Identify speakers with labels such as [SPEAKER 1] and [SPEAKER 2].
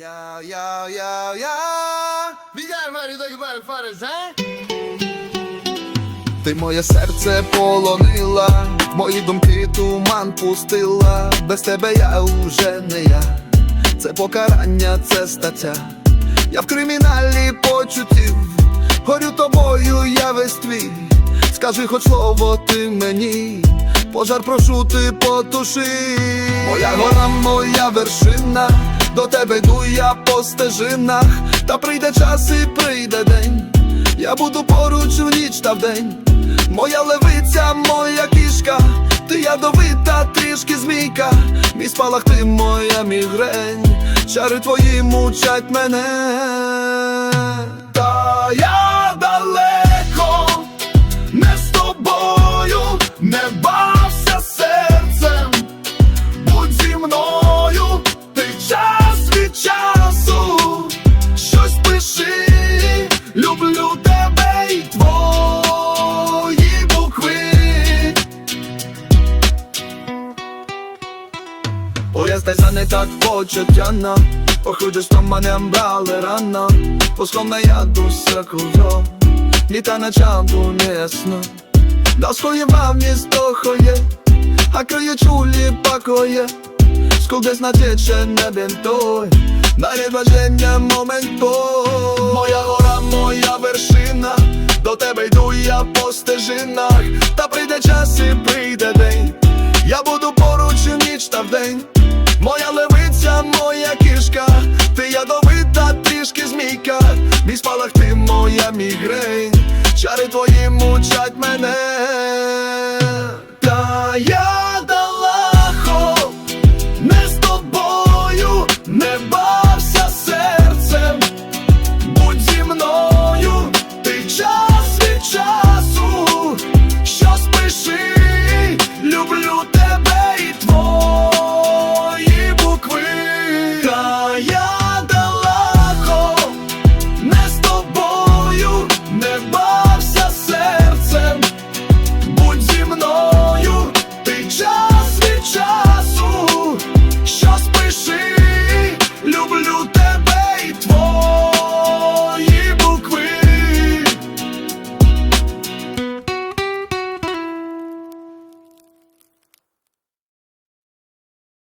[SPEAKER 1] Ja, ja, ja.
[SPEAKER 2] Vi gör vad du bara för oss.
[SPEAKER 1] Ти моє серце полонила, мої думки туман пустила. Без тебе я уже не я. Це покарання, це стаття. Я в криміналі почуттів, горю тобою, я весь твій. Скажи хоч слово ти мені, пожар прошу ти потуши. Моя гора, моя вершина, до тебе йду я по стежинах, та прийде час і прийде день. Я буду поруч в ніч та вдень. Моя левиця, моя кішка, ти ядовита, трішки змійка, мій спалах ти моя мігрень, чари твої мучать мене. Здайся не так почуттяна Походжу, що мене брали рано. Послом я дуся кузо Ніта на чампу не ясно Да своєва місто хоє А краю чулі пакоє Скуди значече не бінтой Найваження моменту. Моя гора, моя вершина. До тебе йду я по стежинах. Та прийде час і прийде день. Я буду поруч в ніч та вдень Моя левиця, моя кішка Ти ядовита, трішки змійка. Мій спалах ти моя мігрень. Чари твої мучать мене